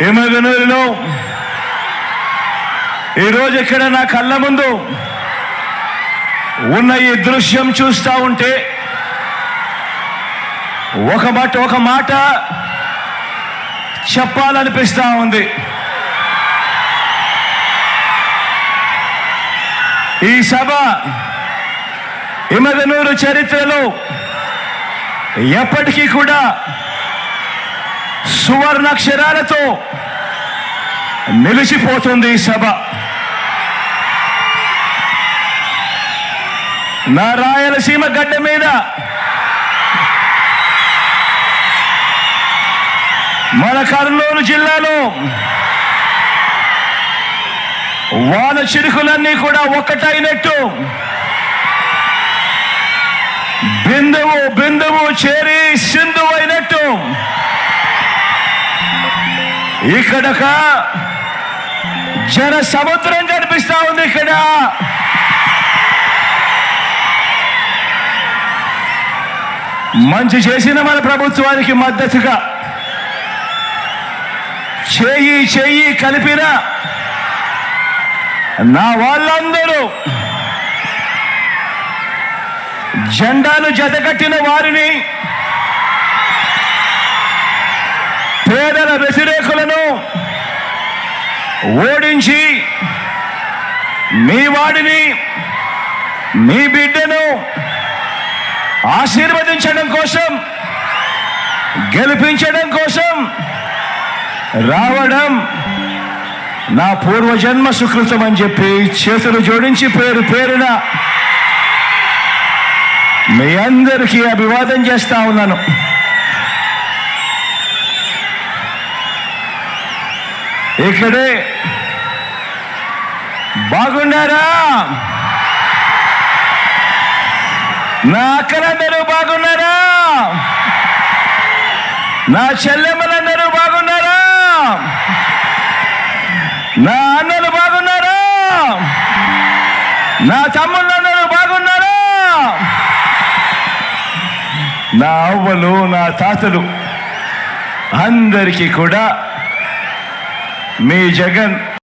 హిమగనూరులో ఈరోజు ఇక్కడ నా కళ్ళ ముందు ఉన్న ఈ దృశ్యం చూస్తూ ఉంటే ఒక మాట ఒక మాట చెప్పాలనిపిస్తూ ఉంది. ఈ సభ హిమగనూరు చరిత్రలో ఎప్పటికీ కూడా సువర్ణాక్షరాలతో నిలిచిపోతుంది ఈ సభ. నా రాయలసీమ గడ్డ మీద మన కర్నూలు జిల్లాలో వాన చిరుకులన్నీ కూడా ఒక్కటైనట్టు బిందువు బిందువు చేరి సింధు అయినట్టు ఇక్కడ జన సముద్రం కనిపిస్తా ఉంది ఇక్కడ. మంచి చేసిన మన ప్రభుత్వానికి మద్దతుగా చేయి చేయి కలిపిన నా వాళ్ళందరూ జెండాను జతకట్టిన వారిని పేదల వ్యతిరేకులను ఓడించి మీ వాడిని మీ బిడ్డను ఆశీర్వదించడం కోసం గెలిపించడం కోసం రావడం నా పూర్వజన్మ సుకృతం అని చెప్పి చేతులు జోడించి పేరు పేరున మీ అందరికీ అభివాదం చేస్తా ఉన్నాను. ఇక్కడే బాగున్నారా? నా అక్కలందరూ బాగున్నారా? నా చెల్లెమ్మలందరూ బాగున్నారా? నా అన్నలు బాగున్నారా? నా తమ్ముళ్ళందరూ బాగున్నారా? నా అవ్వలు నా తాతలు అందరికీ కూడా మీ జగన్